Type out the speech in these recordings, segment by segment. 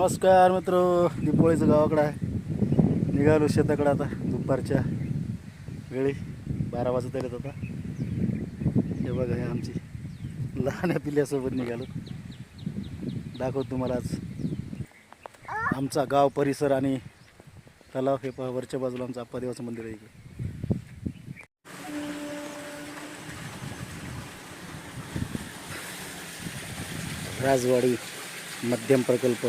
नमस्कार मित्र दिपोळीचं गावाकडं आहे. निघालो शेताकडं आता दुपारच्या वेळी बारा वाजत आलेत आता. हे बघा हे आमची लहान पिल्ल्यासोबत निघालो. दाखवतो तुम्हाला आज. आमचा गाव परिसर आणि तलाव हे पहा वरच्या बाजूला आमचं आप्पादेवाचं मंदिर आहे इकडे. राजवाडी मध्यम प्रकल्प.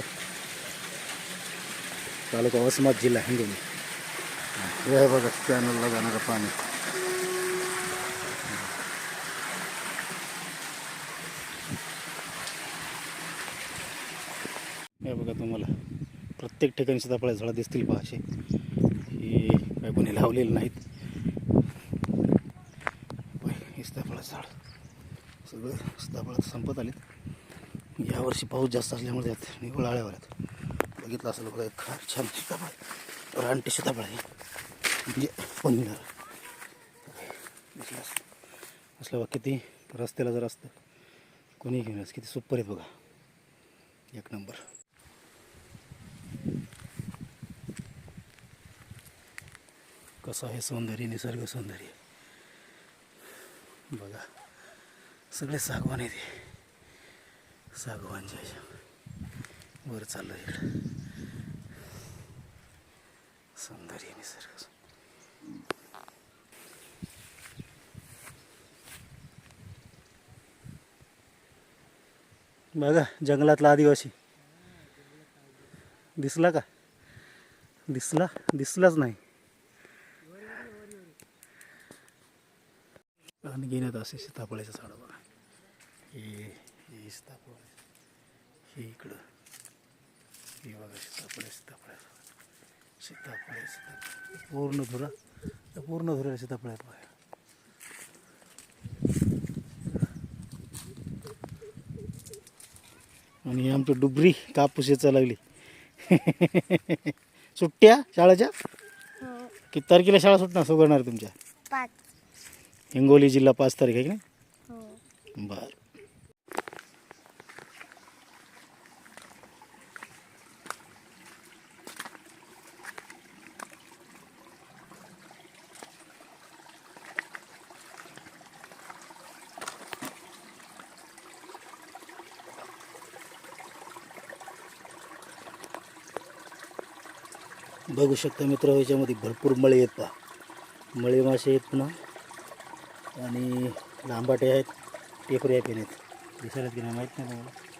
तालुका वसमत जिल्हा हिंगोली हे आहे बघा कॅनलला जाणारं पाणी हे बघा तुम्हाला प्रत्येक ठिकाणी सीताफळ झाडं दिसतील पहा असे हे काय कोणी लावलेले नाहीत हे सीताफळाचं झाड सगळं सीताफळ संपत आलेत यावर्षी पाऊस जास्त असल्यामुळे त्यात निवळ आळ्यावर आहेत बघितलं असेल बघा एक फार छान सीताफळ रानटी सीताफळ आहे. म्हणजे पनीर असलं. बघा किती रस्त्याला जर असतं कोणी घेऊन किती सुपर आहे बघा. एक नंबर. कसं आहे सौंदर्य निसर्ग सौंदर्य. बघा सगळे सागवान आहे ते सागवानच्या ह्याच्या वर चाललं इकडं. सौंदर्य निसर्ग. बघा जंगलातला आदिवासी. दिसला का? दिसला दिसलाच नाही. आणि घेण्यात असे सीताफळाचं झाडं बघा. हे हे सीताफळ. हे इकडं. हे बघा सीताफळ सीताफळ सीताफळ सीताफळ पूर्ण धुरा पूर्ण धुरा सीताफळ आहेत बघा आणि आमचं डुबरी कापूस याचा लागली. सुट्ट्या शाळेच्या? हो. किती तारखेला शाळा सुटणार सुगणार तुमच्या? हिंगोली जिल्हा पाच तारीख आहे की हो. नाही बर. बघू शकता मित्र याच्यामध्ये भरपूर मळे आहेत पहा. मळे मासे आहेत पुन्हा. आणि लांबाटे आहेत. टेपरे आहेत आहेत. दिसायला की नाही माहीत नाही तुम्हाला.